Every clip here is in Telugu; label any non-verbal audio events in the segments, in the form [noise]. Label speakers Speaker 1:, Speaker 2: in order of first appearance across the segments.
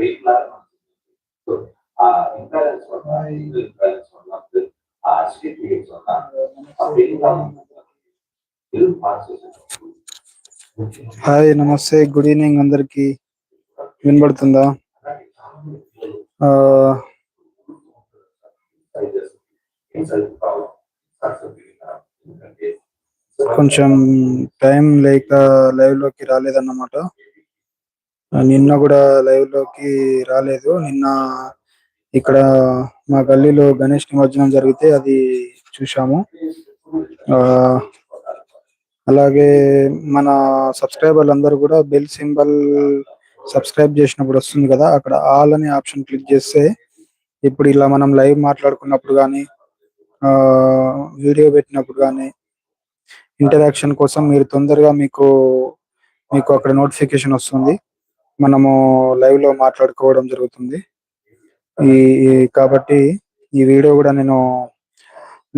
Speaker 1: వెయిట్ లాగా సో ఆ ఇంపాలెన్స్ వల్ల ఇంపాలెన్స్ వల్ల ఆ అసిడిక్ ఫీలింగ్స్ వల్ల ఆ వెయిట్ లాగా పాస్ చేసేటప్పుడు
Speaker 2: హాయ్ నమస్తే గుడ్ ఈవినింగ్ అందరికి. వినబడుతుందా? కొంచెం టైం లేక లైవ్లోకి రాలేదన్నమాట. నిన్న కూడా లైవ్లోకి రాలేదు. నిన్న ఇక్కడ మా గల్లీలో గణేష్ నిమజ్జనం జరిగితే అది చూసాము ఆ అలాగే మన సబ్స్క్రైబర్లు అందరూ కూడా బెల్ సింబల్ సబ్స్క్రైబ్ చేసినప్పుడు వస్తుంది కదా అక్కడ ఆల్ అనే ఆప్షన్ క్లిక్ చేస్తే ఇప్పుడు ఇలా మనం లైవ్ మాట్లాడుకున్నప్పుడు కానీ వీడియో పెట్టినప్పుడు కానీ ఇంటరాక్షన్ కోసం మీరు తొందరగా మీకు మీకు అక్కడ నోటిఫికేషన్ వస్తుంది. మనము లైవ్లో మాట్లాడుకోవడం జరుగుతుంది. ఈ కాబట్టి ఈ వీడియో కూడా నేను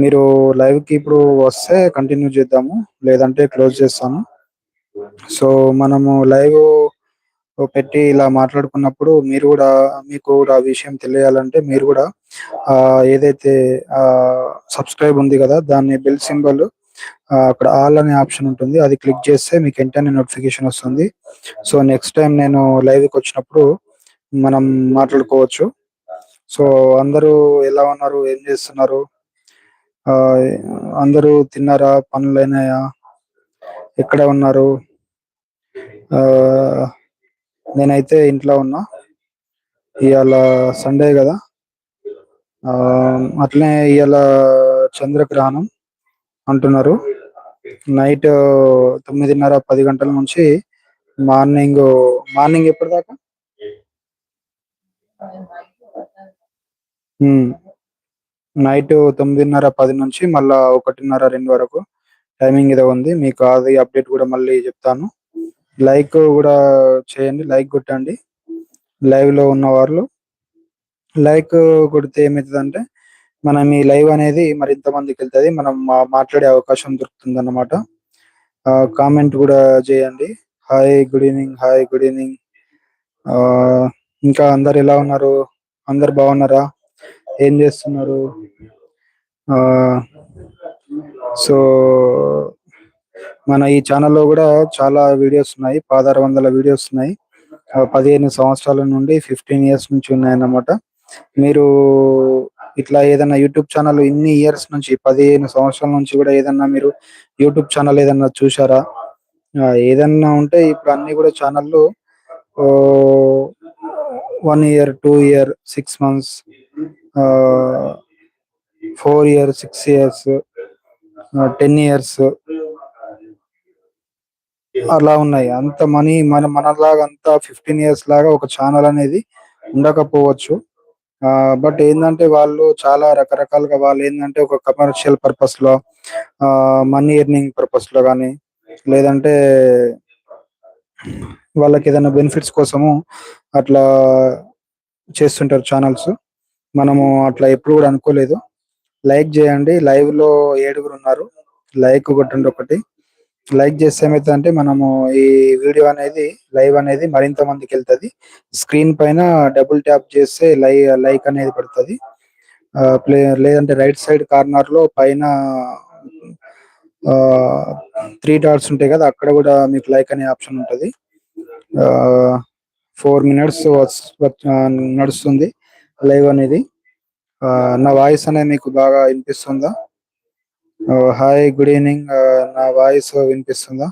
Speaker 2: మీరు లైవ్కి ఇప్పుడు వస్తే కంటిన్యూ చేద్దాము. లేదంటే క్లోజ్ చేస్తాను. సో మనము లైవ్ పెట్టి ఇలా మాట్లాడుకున్నప్పుడు మీరు కూడా మీకు కూడా ఆ విషయం తెలియాలంటే మీరు కూడా ఏదైతే ఆ సబ్స్క్రైబ్ ఉంది కదా దాన్ని బెల్ సింబల్ అక్కడ ఆల్ అనే ఆప్షన్ ఉంటుంది. అది క్లిక్ చేస్తే మీకు వెంటనే నోటిఫికేషన్ వస్తుంది. సో నెక్స్ట్ టైం నేను లైవ్కి వచ్చినప్పుడు మనం మాట్లాడుకోవచ్చు. సో అందరూ ఎలా ఉన్నారు? ఏం చేస్తున్నారు? ఆ అందరూ తిన్నారా? పనులు అయినాయా? ఎక్కడ ఉన్నారు? ఆ నేనైతే ఇంట్లో ఉన్నా. ఇవాళ సండే కదా. ఆ అట్లనే ఇవాళ చంద్రగ్రహణం. అంటున్నారు. నైట్ తొమ్మిదిన్నర పది గంటల నుంచి మార్నింగ్ మార్నింగ్ ఎప్పటిదాకా? నైట్ తొమ్మిదిన్నర పది నుంచి మళ్ళా ఒకటిన్నర రెండు వరకు టైమింగ్ ఇదే ఉంది. మీకు అది అప్డేట్ కూడా మళ్ళీ చెప్తాను. లైక్ కూడా చేయండి లైక్ కొట్టండి. లైవ్లో ఉన్న వాళ్ళు లైక్ కొడితే ఏమవుతుంది అంటే మనం ఈ లైవ్ అనేది మరింత మందికి వెళ్తుంది మనం మాట్లాడే అవకాశం దొరుకుతుంది అన్నమాట కామెంట్ కూడా చేయండి. Hi good evening hi good evening ఇంకా అందరు ఎలా ఉన్నారు? అందరు బాగున్నారా? ఏం చేస్తున్నారు? ఆ సో మన ఈ ఛానల్లో కూడా చాలా వీడియోస్ ఉన్నాయి. పదహారు వందల వీడియోస్ ఉన్నాయి. ఆ, పదిహేను సంవత్సరాల నుండి ఫిఫ్టీన్ ఇయర్స్ నుంచి ఉన్నాయన్నమాట. మీరు ఇట్లా ఏదైనా యూట్యూబ్ ఛానల్ ఇన్ని ఇయర్స్ నుంచి పదిహేను సంవత్సరాల నుంచి కూడా ఏదన్నా మీరు యూట్యూబ్ ఛానల్ ఏదన్నా చూసారా ఏదన్నా ఉంటే ఇప్పుడు అన్ని కూడా ఛానళ్ళు one year two year six months four year six years ten years అలా ఉన్నాయి. అంత మనీ మన మనలాగా అంత ఫిఫ్టీన్ ఇయర్స్ లాగా ఒక ఛానల్ అనేది ఉండకపోవచ్చు. బట్ ఏంటంటే వాళ్ళు చాలా రకరకాలుగా వాళ్ళు ఏంటంటే ఒక కమర్షియల్ పర్పస్లో మనీ ఎర్నింగ్ పర్పస్లో కానీ లేదంటే వాళ్ళకి ఏదైనా బెనిఫిట్స్ కోసము అట్లా చేస్తుంటారు ఛానల్స్ మనము అట్లా ఎప్పుడు కూడా అనుకోలేదు. లైక్ చేయండి. లైవ్లో ఏడుగురు ఉన్నారు. లైక్ కొట్టండి ఒకటి. లైక్ చేస్తే ఏమైతుందంటే మనము ఈ వీడియో అనేది లైవ్ అనేది మరింత మందికి వెళ్తది స్క్రీన్ పైన డబుల్ ట్యాప్ చేస్తే లై లైక్ అనేది పడుతుంది. ప్లే లేదంటే రైట్ సైడ్ కార్నర్లో పైన త్రీ డాట్స్ ఉంటాయి కదా అక్కడ కూడా మీకు లైక్ అనే ఆప్షన్ ఉంటది. ఫోర్ మినిట్స్ నడుస్తుంది లైవ్ అనేది. ఆ, నా వాయిస్ అనేది మీకు బాగా వినిపిస్తుందా? హాయ్ గుడ్ ఈవినింగ్ నా వాయిస్ వినిపిస్తుందా?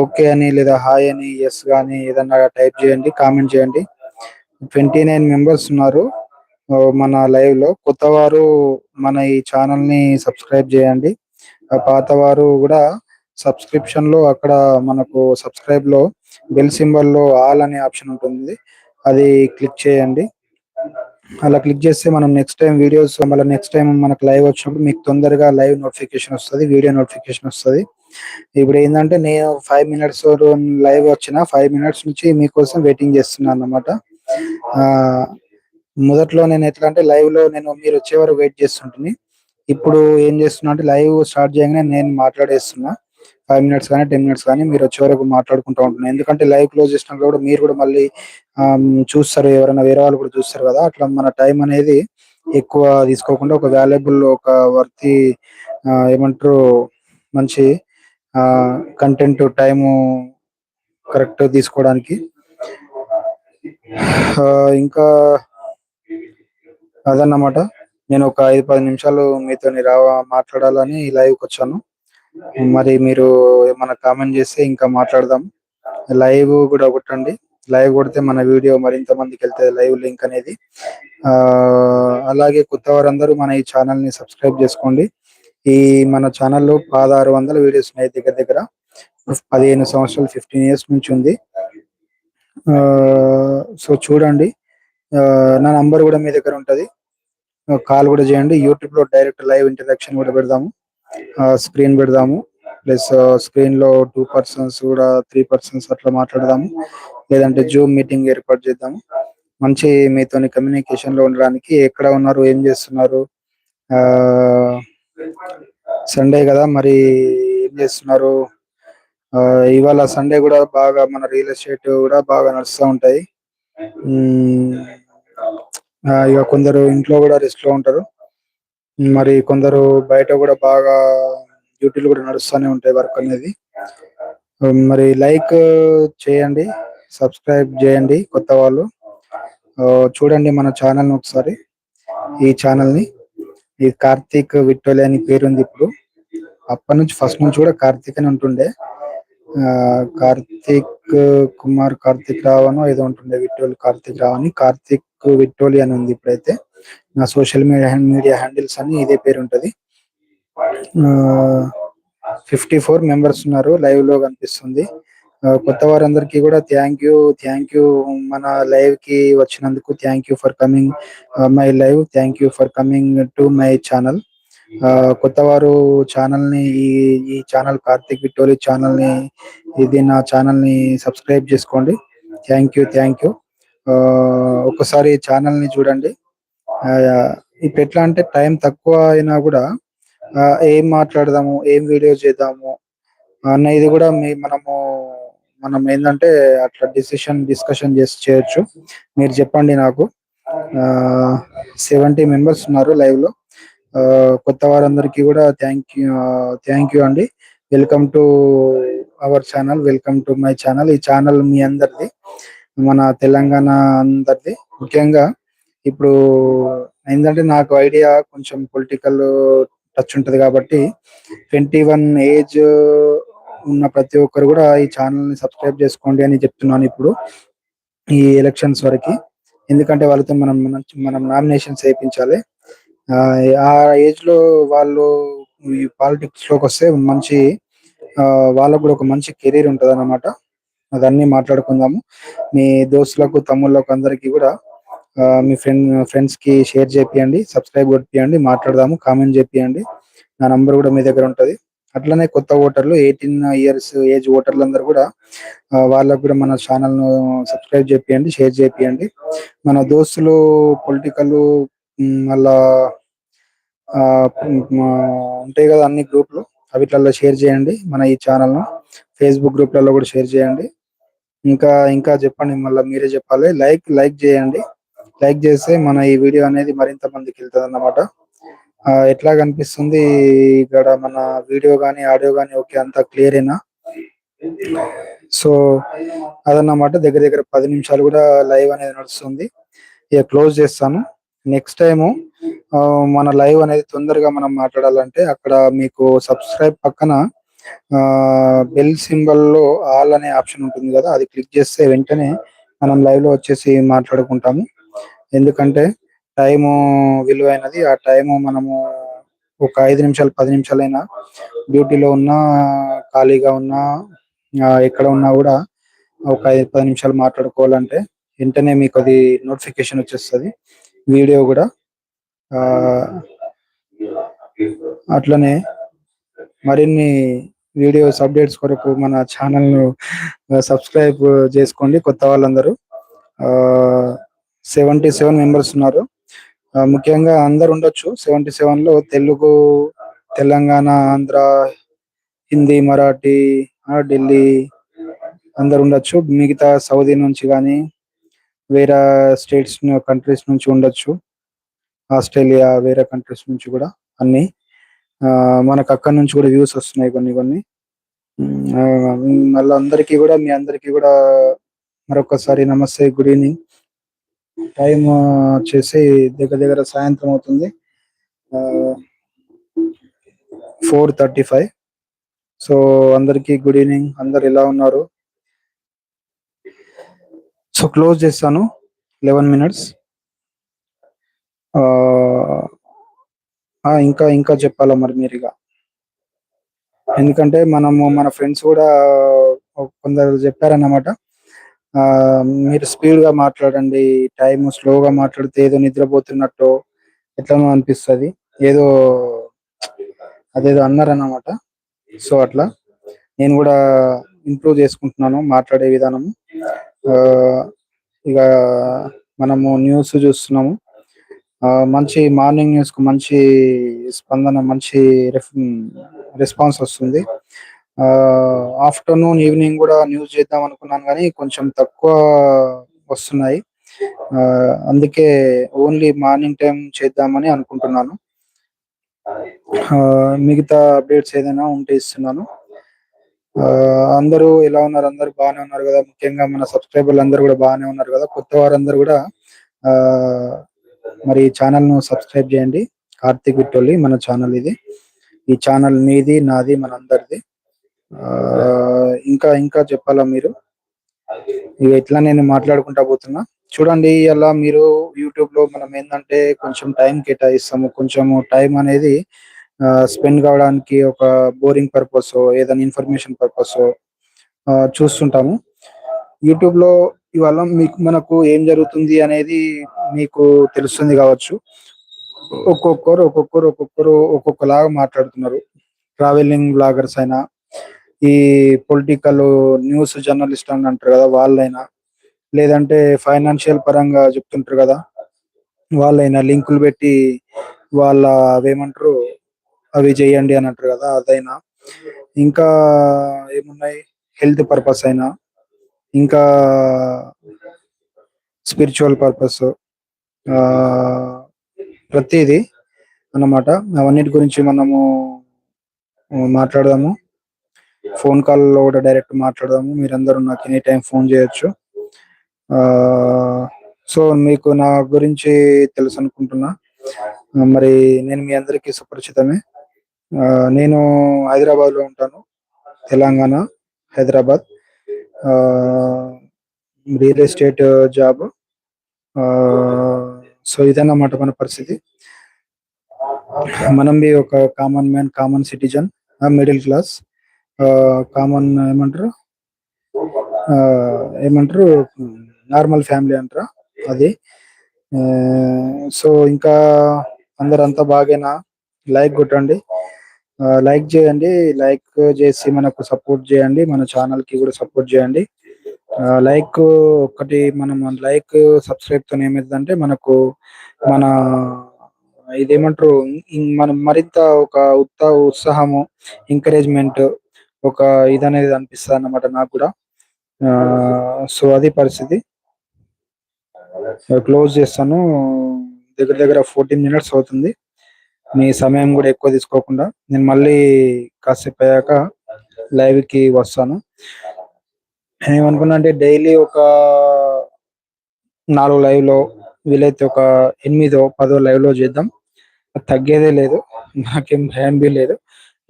Speaker 2: ఓకే అని లేదా హాయ్ అని ఎస్ కానీ ఏదన్నా టైప్ చేయండి కామెంట్ చేయండి. ట్వంటీ నైన్ మెంబర్స్ ఉన్నారు మన లైవ్లో. కొత్త వారు మన ఈ ఛానల్ని సబ్స్క్రైబ్ చేయండి. పాత వారు కూడా సబ్స్క్రిప్షన్లో అక్కడ మనకు సబ్స్క్రైబ్లో బెల్ సింబల్లో ఆల్ అనే ఆప్షన్ ఉంటుంది. అది క్లిక్ చేయండి. అలా క్లిక్ చేస్తే మనం నెక్స్ట్ టైం వీడియోస్ మళ్ళీ నెక్స్ట్ టైం మనకు లైవ్ వచ్చినప్పుడు మీకు తొందరగా లైవ్ నోటిఫికేషన్ వస్తుంది వీడియో నోటిఫికేషన్ వస్తుంది. ఇప్పుడు ఏంటంటే నేను ఫైవ్ మినిట్స్ లైవ్ వచ్చిన ఫైవ్ మినిట్స్ నుంచి మీకోసం వెయిటింగ్ చేస్తున్నాను అన్నమాట. ఆ, మొదట్లో నేను ఎట్లా అంటే లైవ్లో నేను మీరు వచ్చే వరకు వెయిట్ చేస్తుంటుంది ఇప్పుడు ఏం చేస్తున్నా అంటే లైవ్ స్టార్ట్ చేయగానే నేను మాట్లాడేస్తున్నా. ఫైవ్ మినిట్స్ కానీ టెన్ మినిట్స్ కానీ మీరు వచ్చే వరకు మాట్లాడుకుంటూ ఉంటున్నాను ఎందుకంటే లైవ్ క్లోజ్ చేసినప్పుడు కూడా మీరు కూడా మళ్ళీ చూస్తారు ఎవరైనా వేరే వాళ్ళు కూడా చూస్తారు కదా. అట్లా మన టైం అనేది ఎక్కువ తీసుకోకుండా ఒక వాల్యుబుల్ ఒక వర్తి ఏమంటారు మంచి కంటెంట్ టైము కరెక్ట్ తీసుకోవడానికి. ఆ, ఇంకా అదన్నమాట. నేను ఒక ఐదు పది నిమిషాలు మీతో రా మాట్లాడాలని లైవ్కి వచ్చాను. మరి మీరు ఏమైనా కామెంట్ చేస్తే ఇంకా మాట్లాడదాం. లైవ్ కూడా కొట్టండి. లైవ్ కొడితే మన వీడియో మరింత మందికి వెళ్తే లైవ్ లింక్ అనేది. ఆ అలాగే కొత్త వారందరూ మన ఈ ఛానల్ని సబ్స్క్రైబ్ చేసుకోండి. ఈ మన ఛానల్లో పదహారు వందల వీడియోస్ ఉన్నాయి దగ్గర దగ్గర. పదిహేను సంవత్సరాలు ఫిఫ్టీన్ ఇయర్స్ నుంచి ఉంది. ఆ సో చూడండి. ఆ, నా నంబర్ కూడా మీ దగ్గర ఉంటది. కాల్ కూడా చేయండి. యూట్యూబ్లో డైరెక్ట్ లైవ్ ఇంటరాక్షన్ కూడా పెడదాము. స్క్రీన్ పెడదాము. ప్లస్ స్క్రీన్లో టూ పర్సన్స్ కూడా త్రీ పర్సన్స్ అట్లా మాట్లాడదాము. లేదంటే జూమ్ మీటింగ్ ఏర్పాటు చేద్దాము. మంచి మీతోని కమ్యూనికేషన్లో ఉండడానికి ఎక్కడ ఉన్నారు ఏం చేస్తున్నారు? ఆ సండే కదా మరి ఏం చేస్తున్నారు? ఇవాళ సండే కూడా బాగా మన రియల్ ఎస్టేట్ కూడా బాగా నడుస్తూ ఉంటాయి. ఇక కొందరు ఇంట్లో కూడా రెస్ట్లో ఉంటారు. మరి కొందరు బయట కూడా బాగా డ్యూటీలు కూడా నడుస్తూనే ఉంటాయి వర్క్ అనేది. మరి లైక్ చేయండి సబ్స్క్రైబ్ చేయండి కొత్త వాళ్ళు. ఆ, చూడండి మన ఛానల్ని ఒకసారి. ఈ ఛానల్ని ఈ కార్తీక్ విట్టోలి అని పేరుంది ఇప్పుడు. అప్పటి నుంచి ఫస్ట్ నుంచి కూడా కార్తీక్ అని ఉంటుండే. ఆ, కార్తీక్ కుమార్ కార్తీక్ రావు అనో ఏదో ఉంటుండే విట్టోలి కార్తీక్ రావు అని కార్తీక్ విట్టోలి అని ఉంది ఇప్పుడైతే. నా సోషల్ మీడియా మీడియా హ్యాండిల్స్ అని ఇదే పేరు ఉంటుంది. ఫిఫ్టీ ఫోర్ మెంబర్స్ ఉన్నారు లైవ్లో కనిపిస్తుంది. కొత్త వారందరికీ కూడా థ్యాంక్ యూ థ్యాంక్ యూ మన లైవ్కి వచ్చినందుకు thank you for coming my live thank you for coming to my channel కొత్త వారు ఛానల్ని ఈ ఈ ఛానల్ కార్తిక్ విక్టోరీ ఛానల్ని ఇది నా ఛానల్ని సబ్స్క్రైబ్ చేసుకోండి థ్యాంక్ యూ థ్యాంక్ యూ ఒకసారి ఛానల్ని చూడండి. ఇప్పుడు ఎట్లా అంటే టైం తక్కువ అయినా కూడా ఏం మాట్లాడదాము ఏం వీడియో చేద్దాము అనేది కూడా మీ మనము మనం ఏంటంటే అట్లా డిసిషన్ డిస్కషన్ చేసి చేయొచ్చు. మీరు చెప్పండి నాకు. సెవెంటీ మెంబర్స్ ఉన్నారు లైవ్లో ఆ, కొత్త వారందరికీ కూడా థ్యాంక్ యూ థ్యాంక్ యూ అండి. Welcome to our channel welcome to my channel. ఈ ఛానల్ మీ అందరిది మన తెలంగాణ అందరిది. ముఖ్యంగా ఇప్పుడు ఏంటంటే నాకు ఐడియా కొంచెం పొలిటికల్ టచ్ ఉంటది కాబట్టి ట్వంటీ వన్ ఏజ్ ఉన్న ప్రతి ఒక్కరు కూడా ఈ ఛానల్ని సబ్స్క్రైబ్ చేసుకోండి అని చెప్తున్నాను ఇప్పుడు ఈ ఎలక్షన్స్ వరకు. ఎందుకంటే వాళ్ళతో మనం మనం- నామినేషన్స్ వేయించాలి. ఆ ఆ ఏజ్లో వాళ్ళు ఈ పాలిటిక్స్లోకి వస్తే మంచి వాళ్ళకు కూడా ఒక మంచి కెరీర్ ఉంటుంది అన్నమాట అదన్నీ మాట్లాడుకుందాము. మీ దోస్తులకు తమ్ముళ్ళకు అందరికీ కూడా మీ ఫ్రెండ్ ఫ్రెండ్స్కి షేర్ చేపియండి సబ్స్క్రైబ్ కొట్టియండి మాట్లాడదాము కామెంట్ చేపియండి. నా నంబర్ కూడా మీ దగ్గర ఉంటది. అట్లనే కొత్త ఓటర్లు ఎయిటీన్ ఇయర్స్ ఏజ్ ఓటర్లు అందరు కూడా వాళ్ళకు కూడా మన ఛానల్ను సబ్స్క్రైబ్ చేపియండి షేర్ చేపియండి. మన దోస్తులు పొలిటికల్ మళ్ళా ఆ, ఉంటాయి కదా అన్ని గ్రూప్లు అవిట్లలో షేర్ చేయండి మన ఈ ఛానల్ను ఫేస్బుక్ గ్రూప్లలో కూడా షేర్ చేయండి. ఇంకా ఇంకా చెప్పండి మళ్ళీ మీరే చెప్పాలి. లైక్ లైక్ చేయండి. లైక్ చేస్తే మన ఈ వీడియో అనేది మరింత మందికి వెళ్తుంది అన్నమాట. ఎట్లా కనిపిస్తుంది ఇక్కడ మన వీడియో కానీ ఆడియో కానీ ఓకే అంతా క్లియరేనా సో అదన్నమాట. దగ్గర దగ్గర పది నిమిషాలు కూడా లైవ్ అనేది నడుస్తుంది. ఇక క్లోజ్ చేస్తాను. నెక్స్ట్ టైము మన లైవ్ అనేది తొందరగా మనం మాట్లాడాలంటే అక్కడ మీకు సబ్స్క్రైబ్ పక్కన బెల్ సింబల్లో ఆల్ అనే ఆప్షన్ ఉంటుంది కదా అది క్లిక్ చేస్తే వెంటనే మనం లైవ్లో వచ్చేసి మాట్లాడుకుంటాము. ఎందుకంటే టైము విలువైనది. ఆ టైము మనము ఒక ఐదు నిమిషాలు పది నిమిషాలైనా డ్యూటీలో ఉన్నా ఖాళీగా ఉన్నా ఎక్కడ ఉన్నా కూడా ఒక ఐదు పది నిమిషాలు మాట్లాడుకోవాలంటే వెంటనే మీకు అది నోటిఫికేషన్ వచ్చేస్తుంది. వీడియో కూడా అట్లనే మరిన్ని వీడియోస్ అప్డేట్స్ కొరకు మన ఛానల్ను సబ్స్క్రైబ్ చేసుకోండి కొత్త వాళ్ళందరూ. సెవెంటీ సెవెన్ మెంబర్స్ ఉన్నారు. ముఖ్యంగా అందరు ఉండొచ్చు. సెవెంటీ సెవెన్లో తెలుగు తెలంగాణ ఆంధ్ర హిందీ మరాఠీ ఆ, ఢిల్లీ అందరు ఉండొచ్చు. మిగతా సౌదీ నుంచి కానీ వేరే స్టేట్స్ కంట్రీస్ నుంచి ఉండొచ్చు. ఆస్ట్రేలియా వేరే కంట్రీస్ నుంచి కూడా అన్ని. ఆ, మనకు అక్కడ నుంచి కూడా వ్యూస్ వస్తున్నాయి కొన్ని కొన్ని. మళ్ళీ అందరికీ కూడా మీ అందరికీ కూడా మరొకసారి నమస్తే గుడ్ ఈవినింగ్. టైం వచ్చేసి దగ్గర దగ్గర సాయంత్రం అవుతుంది. Four thirty five. సో అందరికీ గుడ్ ఈవినింగ్. అందరు ఎలా ఉన్నారు? సో క్లోజ్ చేస్తాను. Eleven minutes. ఇంకా ఇంకా చెప్పాలా మరి మీరుగా ఎందుకంటే మనము మన ఫ్రెండ్స్ కూడా కొందరు చెప్పారన్నమాట. మీరు స్పీడ్గా మాట్లాడండి టైం స్లోగా మాట్లాడితే ఏదో నిద్రపోతున్నట్టు ఎట్లానో అనిపిస్తది. ఏదో అదేదో అన్నారన్నమాట. సో అట్లా. నేను కూడా ఇంప్రూవ్ చేసుకుంటున్నాను మాట్లాడే విధానము ఆ, ఇక మనము న్యూస్ చూస్తున్నాము. ఆ, మంచి మార్నింగ్ న్యూస్కు మంచి స్పందన మంచి రెస్పాన్స్ వస్తుంది. ఆఫ్టర్నూన్ ఈవినింగ్ కూడా న్యూస్ చేద్దాం అనుకున్నాను కానీ కొంచెం తక్కువ వస్తున్నాయి. ఆ, అందుకే ఓన్లీ మార్నింగ్ టైం చేద్దామని అనుకుంటున్నాను. ఆ, మిగతా అప్డేట్స్ ఏదైనా ఉంటే ఇస్తున్నాను. ఆ, అందరూ ఎలా ఉన్నారు? అందరూ బాగానే ఉన్నారు కదా? ముఖ్యంగా మన సబ్స్క్రైబర్లు అందరూ కూడా బాగానే ఉన్నారు కదా? కొత్త వారందరూ కూడా మరి ఛానల్ను సబ్స్క్రైబ్ చేయండి. కార్తీక్ విట్టోలి మన ఛానల్ ఇది. ఈ ఛానల్ మీది నాది మన అందరిది ఇంకా ఇంకా చెప్పాలా మీరు? ఇక ఇట్లా నేను మాట్లాడుకుంటా పోతున్నా. చూడండి అలా మీరు యూట్యూబ్లో మనం ఏంటంటే కొంచెం టైం కేటాయిస్తాము. కొంచెం టైం అనేది స్పెండ్ కావడానికి ఒక బోరింగ్ పర్పస్ ఏదైనా ఇన్ఫర్మేషన్ పర్పస్ చూస్తుంటాము. యూట్యూబ్లో ఇవాళ మీకు మనకు ఏం జరుగుతుంది అనేది మీకు తెలుస్తుంది కావచ్చు. ఒక్కొక్కరు ఒక్కొక్కరు ఒక్కొక్కరు ఒక్కొక్కలాగా మాట్లాడుతున్నారు. ట్రావెలింగ్ బ్లాగర్స్ అయినా ఈ పొలిటికల్ న్యూస్ జర్నలిస్ట్ అని అంటారు కదా వాళ్ళైనా. లేదంటే ఫైనాన్షియల్ పరంగా చెప్తుంటారు కదా వాళ్ళైనా లింకులు పెట్టి వాళ్ళ అవేమంటారు అవి చేయండి అని అంటారు కదా అదైనా. ఇంకా ఏమున్నాయి? హెల్త్ పర్పస్ అయినా. ఇంకా స్పిరిచువల్ పర్పస్ ప్రతిదీ అన్నమాట. అవన్నిటి గురించి మనము మాట్లాడదాము. ఫోన్ కాల్లో కూడా డైరెక్ట్ మాట్లాడదాము. మీరందరూ నాకు ఎనీ టైం ఫోన్ చేయొచ్చు. ఆ సో మీకు నా గురించి తెలుసు అనుకుంటున్నా. మరి నేను మీ అందరికీ సుపరిచితమే. నేను హైదరాబాద్లో ఉంటాను. Telangana Hyderabad. Ah, real estate job. Ah, so ఇదన్నమాట మన పరిస్థితి. మనం బి ఒక common man common citizen middle class. Common ఏమంటారు? ఆ, ఏమంటారు? నార్మల్ ఫ్యామిలీ అంటారా అది? ఆ, సో ఇంకా అందరంతా బాగేనా? లైక్ కొట్టండి. లైక్ చేయండి. లైక్ చేసి మనకు సపోర్ట్ చేయండి. మన ఛానల్కి కూడా సపోర్ట్ చేయండి. లైక్ ఒకటి మనం లైక్ సబ్స్క్రైబ్తో ఏమైందంటే మనకు మన ఇదేమంటారు? మనం మరింత ఒక ఉత్త ఉత్సాహము ఎంకరేజ్మెంట్ ఒక ఇది అనేది అనిపిస్తుంది అన్నమాట నాకు కూడా. ఆ, సో అది పరిస్థితి. క్లోజ్ చేస్తాను. దగ్గర దగ్గర ఫోర్టీన్ మినిట్స్ అవుతుంది. మీ సమయం కూడా ఎక్కువ తీసుకోకుండా నేను మళ్ళీ కాసేపు అయ్యాక లైవ్కి వస్తాను. ఏమనుకున్నా అంటే డైలీ ఒక నాలుగు లైవ్లో వీలైతే ఒక ఎనిమిదో పదో లైవ్లో చేద్దాం. తగ్గేదే లేదు. నాకేం భయం బి లేదు.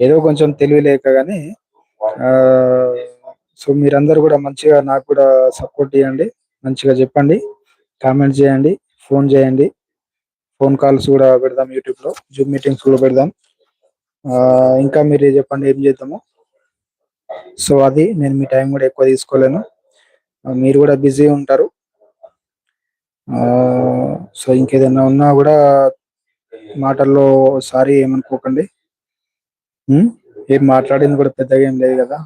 Speaker 2: ఏదో కొంచెం తెలివి లేక కానీ సో మీరందరూ కూడా మంచిగా నాకు కూడా సపోర్ట్ చేయండి మంచిగా చెప్పండి. కామెంట్ చేయండి. ఫోన్ చేయండి. ఫోన్ కాల్స్ కూడా పెడదాం యూట్యూబ్లో. జూమ్ మీటింగ్స్ కూడా పెడదాం. ఇంకా మీరు చెప్పండి ఏం చేద్దాము? సో అది నేను మీ టైం కూడా ఎక్కువ తీసుకోలేను. మీరు కూడా బిజీ ఉంటారు. ఆ సో ఇంకేదైనా ఉన్నా కూడా మాటల్లో సారీ ఏమనుకోకండి. ఏం మాట్లాడింది కూడా పెద్దగా ఏం లేదు కదా.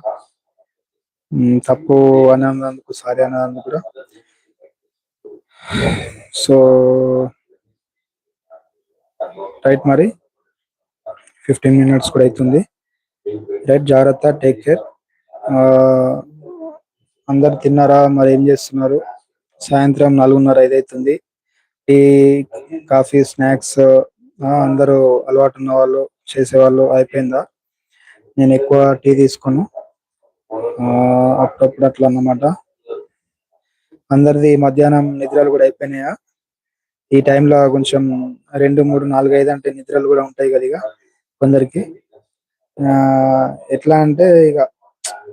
Speaker 2: తప్పు అని అన్నందుకు సారీ అన్నందుకు కూడా. సో రైట్ మరి. ఫిఫ్టీన్ మినిట్స్ కూడా అవుతుంది. రైట్ జాగ్రత్త టేక్ కేర్. అందరు తిన్నారా? మరి ఏం చేస్తున్నారు? సాయంత్రం నాలుగున్నర ఐదు అవుతుంది. టీ కాఫీ స్నాక్స్ అందరూ అలవాటు ఉన్న వాళ్ళు చేసేవాళ్ళు అయిపోయిందా? నేను ఎక్కువ టీ తీసుకోను ఆ, అప్పుడప్పుడు అట్లా అన్నమాట. అందరిది మధ్యాహ్నం నిద్రలు కూడా అయిపోయినాయా? ఈ టైంలో కొంచెం రెండు మూడు నాలుగు ఐదు అంటే నిద్రలు కూడా ఉంటాయి కదా ఇక కొందరికి. ఆ ఎట్లా అంటే ఇక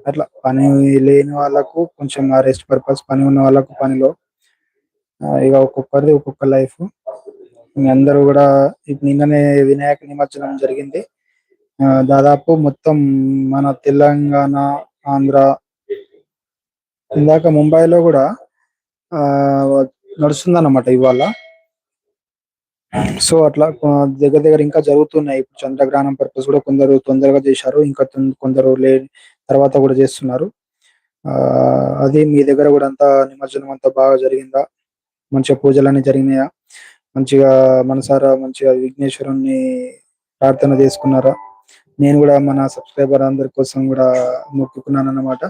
Speaker 2: అట్లా పని లేని వాళ్ళకు కొంచెం రెస్ట్ పర్పస్ పని ఉన్న వాళ్ళకు పనిలో. ఇక ఒక్కొక్కరిది ఒక్కొక్క లైఫ్ అందరూ కూడా ఇప్పుడు నిన్ననే వినాయక నిమజ్జనం జరిగింది. దాదాపు మొత్తం మన తెలంగాణ ఆంధ్ర ఇందాక ముంబైలో కూడా ఆ నడుస్తుంది అన్నమాట ఇవాళ. సో అట్లా దగ్గర దగ్గర ఇంకా జరుగుతున్నాయి. ఇప్పుడు చంద్రగ్రహణం పర్పస్ కూడా కొందరు తొందరగా చేశారు. ఇంకా కొందరు లే తర్వాత కూడా చేస్తున్నారు. ఆ అది మీ దగ్గర కూడా అంతా నిమజ్జనం అంతా బాగా జరిగిందా? మంచిగా పూజలన్నీ జరిగినాయా? మంచిగా మనసారా మంచిగా విఘ్నేశ్వరుణ్ణి ప్రార్థన చేసుకున్నారా? నేను కూడా మన సబ్స్క్రైబర్ అందరి కోసం కూడా మొక్కుకున్నాను అన్నమాట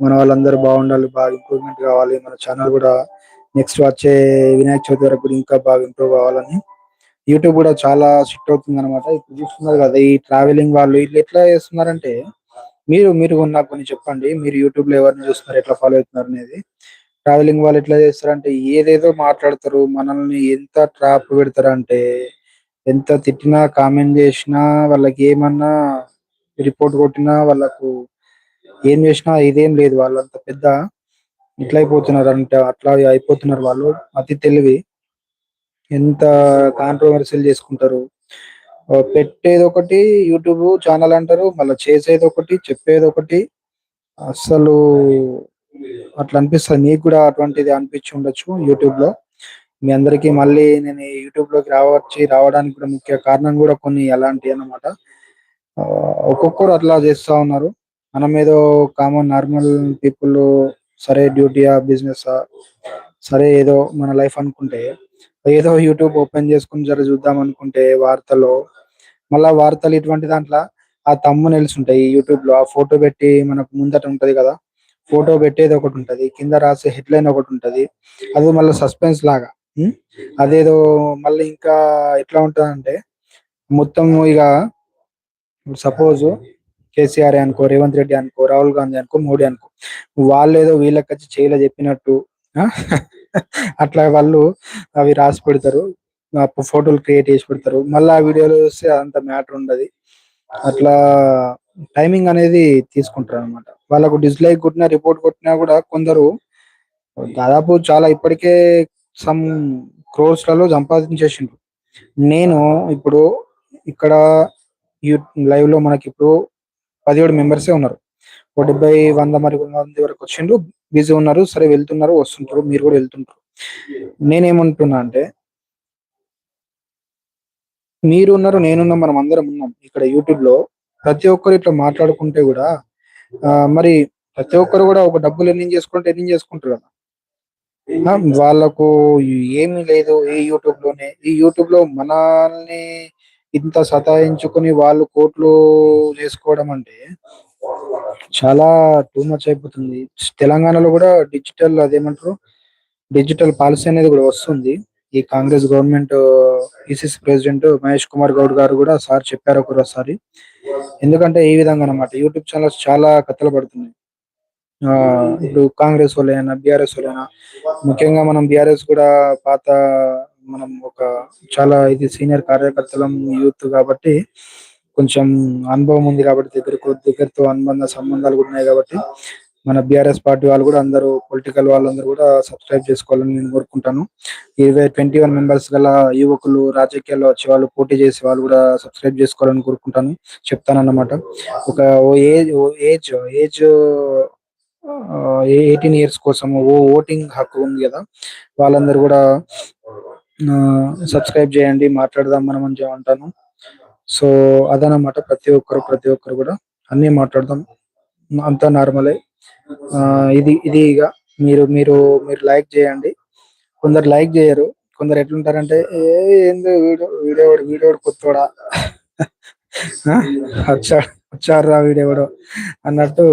Speaker 2: మన వాళ్ళందరూ బాగుండాలి బాగా ఇంప్రూవ్మెంట్ కావాలి. మన ఛానల్ కూడా నెక్స్ట్ వచ్చే వినాయక చవితి వరకు కూడా ఇంకా బాగా ఇంప్రూవ్ అవ్వాలని యూట్యూబ్ కూడా చాలా స్ట్రిక్ట్ అవుతుంది అనమాట ఇప్పుడు చూస్తున్నారు కదా ఈ ట్రావెలింగ్ వాళ్ళు వీళ్ళు ఎట్లా చేస్తున్నారంటే మీరు మీరు నాకు కొన్ని చెప్పండి. మీరు యూట్యూబ్లో ఎవరిని చూస్తున్నారు ఎట్లా ఫాలో అవుతున్నారు అనేది. ట్రావెలింగ్ వాళ్ళు ఎట్లా చేస్తారంటే ఏదేదో మాట్లాడతారు మనల్ని ఎంత ట్రాప్ పెడతారంటే ఎంత తిట్టినా కామెంట్ చేసినా వాళ్ళకి ఏమన్నా రిపోర్ట్ కొట్టినా వాళ్ళకు ఏం చేసినా ఇదేం లేదు. వాళ్ళంత పెద్ద ఇట్లా అయిపోతున్నారు అంటే అట్లా అయిపోతున్నారు వాళ్ళు. అతి తెలివి. ఎంత కాంట్రవర్సీలు చేసుకుంటారు. పెట్టేది ఒకటి యూట్యూబ్ ఛానల్ అంటారు మళ్ళీ చేసేది ఒకటి చెప్పేది ఒకటి అసలు అట్లా అనిపిస్తుంది. మీకు కూడా అటువంటిది అనిపించి ఉండొచ్చు యూట్యూబ్లో మీ అందరికీ మళ్ళీ నేను యూట్యూబ్లోకి రావచ్చి రావడానికి కూడా ముఖ్య కారణం కూడా కొన్ని అలాంటివి అన్నమాట. ఒక్కొక్కరు అట్లా చేస్తా ఉన్నారు. మనం ఏదో కామన్ నార్మల్ పీపుల్ సరే డ్యూటీయా బిజినెస్ సరే ఏదో మన లైఫ్ అనుకుంటే ఏదో యూట్యూబ్ ఓపెన్ చేసుకుని జర చూద్దాం అనుకుంటే వార్తలో మళ్ళా వార్తలు ఇటువంటి దాంట్లో ఆ తమ్ము ఉంటాయి యూట్యూబ్లో ఆ ఫోటో పెట్టి మనకు ముందట ఉంటది కదా ఫోటో పెట్టేది ఒకటి ఉంటది కింద రాసే హెడ్లైన్ ఒకటి ఉంటది అది మళ్ళీ సస్పెన్స్ లాగా. అదేదో మళ్ళీ ఇంకా ఎట్లా ఉంటదంటే మొత్తం ఇక సపోజ్ కేసీఆర్ అనుకో రేవంత్ రెడ్డి అనుకో రాహుల్ గాంధీ అనుకో మోడీ అనుకో వాళ్ళు ఏదో వీళ్ళకి వచ్చి చేయలే చెప్పినట్టు [laughs] అట్లా వాళ్ళు అవి రాసి పెడతారు ఫోటోలు క్రియేట్ చేసి పెడతారు. మళ్ళీ ఆ వీడియోలు చూస్తే అంత మ్యాటర్ ఉండదు. అట్లా టైమింగ్ అనేది తీసుకుంటారు అనమాట వాళ్ళకు డిస్లైక్ కొట్టినా రిపోర్ట్ కొట్టినా కూడా కొందరు దాదాపు చాలా ఇప్పటికే సమ్ క్రోర్స్లలో సంపాదించేసిండ్రు. నేను ఇప్పుడు ఇక్కడ లైవ్లో మనకి ఇప్పుడు పదిహేడు మెంబర్సే ఉన్నారు. ఒక డెబ్బై వంద మరి మంది వరకు వచ్చిండ్రు. బిజీ ఉన్నారు. సరే వెళ్తున్నారు వస్తుంటారు. మీరు కూడా వెళ్తుంటారు. నేనేమంటున్నా అంటే మీరు ఉన్నారు నేనున్నా మనం అందరం ఉన్నాం ఇక్కడ యూట్యూబ్లో. ప్రతి ఒక్కరు ఇట్లా మాట్లాడుకుంటే కూడా మరి ప్రతి ఒక్కరు కూడా ఒక డబ్బులు ఎన్ని చేసుకుంటే ఎన్ని చేసుకుంటారు కదా. వాళ్ళకు ఏమీ లేదు. ఈ యూట్యూబ్లోనే ఈ యూట్యూబ్లో మనల్ని ఇంత సతాయించుకుని వాళ్ళు కోట్లు చేసుకోవడం అంటే చాలా టూ మచ్ అయిపోతుంది. తెలంగాణలో కూడా డిజిటల్ అదేమంటారు? డిజిటల్ పాలసీ అనేది కూడా వస్తుంది. ఈ Congress government PCC president Mahesh Kumar Goud గారు కూడా సార్ చెప్పారు ఒకసారి ఎందుకంటే ఈ విధంగా అన్నమాట యూట్యూబ్ ఛానల్స్ చాలా కథలు పడుతున్నాయి. ఇప్పుడు కాంగ్రెస్ వాళ్ళైనా బీఆర్ఎస్ వాళ్ళైనా ముఖ్యంగా మనం బీఆర్ఎస్ కూడా పాత మనం ఒక చాలా ఇది సీనియర్ కార్యకర్తలం యూత్ కాబట్టి కొంచెం అనుభవం ఉంది కాబట్టి దగ్గరకు దగ్గరతో అనుబంధ సంబంధాలు కూడా ఉన్నాయి కాబట్టి మన బీఆర్ఎస్ పార్టీ వాళ్ళు కూడా అందరూ పొలిటికల్ వాళ్ళందరూ కూడా సబ్స్క్రైబ్ చేసుకోవాలని నేను కోరుకుంటాను. ఇరవై ట్వంటీ వన్ మెంబర్స్ గల యువకులు రాజకీయాల్లో వచ్చే వాళ్ళు పోటీ చేసే వాళ్ళు కూడా సబ్స్క్రైబ్ చేసుకోవాలని కోరుకుంటాను. చెప్తానన్నమాట. ఒక ఓ ఏజ్ ఓ ఏజ్ ఏజ్ ఎయిటీన్ ఇయర్స్ కోసం ఓ ఓటింగ్ హక్కు ఉంది కదా వాళ్ళందరూ కూడా సబ్స్క్రైబ్ చేయండి మాట్లాడదాం మనం అని అంటాను సో అదనమాట ప్రతి ఒక్కరు ప్రతి ఒక్కరు కూడా అన్ని మాట్లాడదాం. అంతా నార్మలే. ఆ, ఇది ఇది ఇక మీరు మీరు మీరు లైక్ చేయండి. కొందరు లైక్ చేయరు. కొందరు ఎట్లుంటారంటే ఏ ఏందో వీడియో వీడియో వీడియో కొత్తోడా? [laughs] వచ్చారు వచ్చారు రా వీడెవడో అన్నట్టు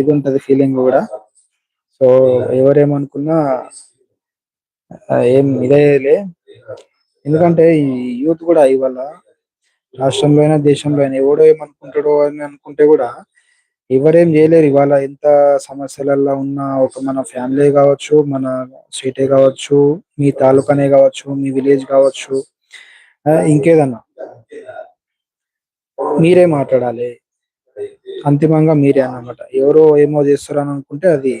Speaker 2: ఇది ఉంటది ఫీలింగ్ కూడా. సో ఎవరేమనుకున్నా ఏం ఇదేలే ఎందుకంటే ఈ యూత్ కూడా ఇవాళ రాష్ట్రంలో అయినా దేశంలో అయినా ఎవడో ఏమనుకుంటాడో అని అనుకుంటే కూడా ఎవరేం చేయలేరు. ఇవాళ ఎంత సమస్యలలో ఉన్న ఒక మన ఫ్యామిలీ కావచ్చు మన సిటీ కావచ్చు మీ తాలూకానే కావచ్చు మీ విలేజ్ కావచ్చు ఇంకేదన్నా. మీరే మాట్లాడాలి. అంతిమంగా మీరే అన్నమాట. ఎవరో ఏమో చేస్తారని అనుకుంటే అది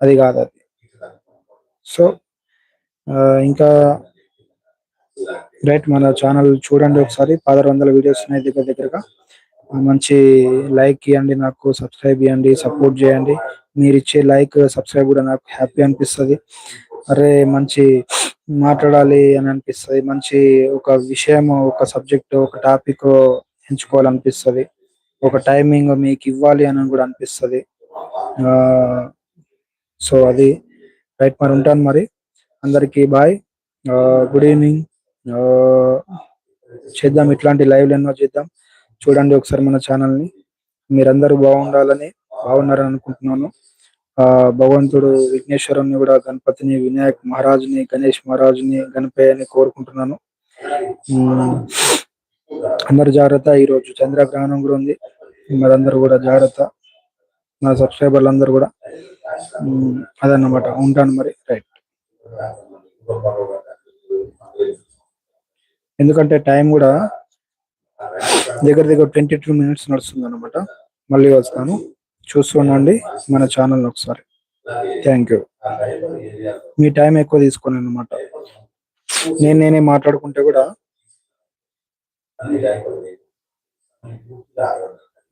Speaker 2: అది కాదు అది. సో ఆ, ఇంకా రైట్ మన ఛానల్ చూడండి ఒకసారి. పదహారు వందల వీడియోస్ ఉన్నాయి దగ్గర దగ్గరగా. మంచి లైక్ ఇవ్వండి నాకు సబ్స్క్రైబ్ ఇవ్వండి సపోర్ట్ చేయండి. మీరు ఇచ్చే లైక్ సబ్స్క్రైబ్ కూడా నాకు హ్యాపీ అనిపిస్తుంది. అరే మంచి మాట్లాడాలి అని అనిపిస్తుంది. మంచి ఒక విషయం ఒక సబ్జెక్ట్ ఒక టాపిక్ ఎంచుకోవాలనిపిస్తుంది. ఒక టైమింగ్ మీకు ఇవ్వాలి అని కూడా అనిపిస్తుంది. సో అది రైట్ మరి ఉంటాను మరి. అందరికీ బాయ్. Good evening. చేద్దాం ఇట్లాంటి లైవ్ ఎన్నో చేద్దాం. చూడండి ఒకసారి మన ఛానల్ని. మీరందరూ బాగుండాలని బాగున్నారని అనుకుంటున్నాను. ఆ భగవంతుడు విఘ్నేశ్వరుని కూడా గణపతిని వినాయక్ మహారాజుని గణేష్ మహారాజుని గణపయ్యని కోరుకుంటున్నాను. అందరు జాగ్రత్త. ఈ రోజు చంద్రగ్రహణం కూడా ఉంది. మరందరూ కూడా జాగ్రత్త. నా సబ్స్క్రైబర్లు అందరూ కూడా అదన్నమాట. ఉంటాను మరి. రైట్. ఎందుకంటే టైం కూడా దగ్గర దగ్గర ట్వంటీ టూ మినిట్స్ నడుస్తుంది అనమాట మళ్ళీ వస్తాను. చూస్తుండండి మన ఛానల్ ఒకసారి. Thank you. మీ టైం ఎక్కువ తీసుకోను అనమాట నేను నేనే మాట్లాడుకుంటే కూడా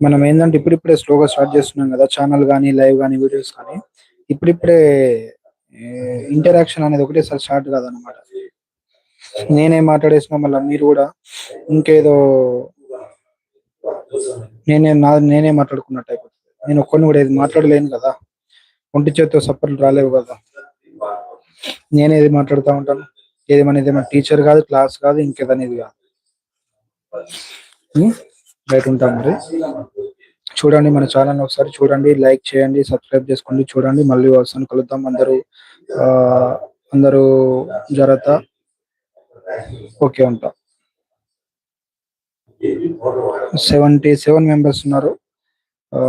Speaker 2: మనం ఏంటంటే ఇప్పుడిప్పుడే స్లోగా స్టార్ట్ చేస్తున్నాం కదా ఛానల్ కానీ లైవ్ కానీ వీడియోస్ కానీ. ఇప్పుడిప్పుడే ఇంటరాక్షన్ అనేది ఒకటేసారి స్టార్ట్ కాదనమాట. నేనే మాట్లాడేసిన మళ్ళీ మీరు కూడా ఇంకేదో నేనే నా నేనే మాట్లాడుకున్నట్టు అయిపోతుంది. నేను ఒక్కరిని కూడా ఏది మాట్లాడలేను కదా. ఒంటి చేతితో సప్పర్లు రాలేవు కదా. నేనేది మాట్లాడుతూ ఉంటాను? ఏది మన టీచర్ కాదు క్లాస్ కాదు ఇంకేదనేది కాదు. బయట ఉంటాం మరి. చూడండి మన ఛానల్ ఒకసారి చూడండి లైక్ చేయండి సబ్స్క్రైబ్ చేసుకోండి చూడండి. మళ్ళీ వస్తాను కలుద్దాం. అందరూ ఆ, అందరూ జాగ్రత్త. ఓకే ఉంటాం. సెవెంటీ సెవెన్ మెంబర్స్ ఉన్నారు. ఆ,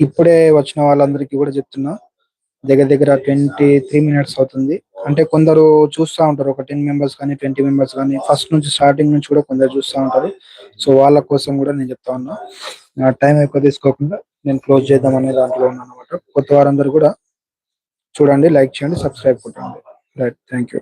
Speaker 2: ఇప్పుడే వచ్చిన వాళ్ళందరికీ కూడా చెప్తున్నా. దగ్గర దగ్గర ట్వంటీ త్రీ మినిట్స్ అవుతుంది. అంటే కొందరు చూస్తూ ఉంటారు. ఒక టెన్ మెంబర్స్ కానీ ట్వంటీ మెంబర్స్ కానీ ఫస్ట్ నుంచి స్టార్టింగ్ నుంచి కూడా కొందరు చూస్తూ ఉంటారు. సో వాళ్ళ కోసం కూడా నేను చెప్తా ఉన్నా. టైం ఎక్కువ తీసుకోకుండా నేను క్లోజ్ చేద్దాం అనే దాంట్లో ఉన్నాను అనమాట. కొత్త వారందరూ కూడా చూడండి లైక్ చేయండి సబ్స్క్రైబ్ కొట్టండి. Right thank you.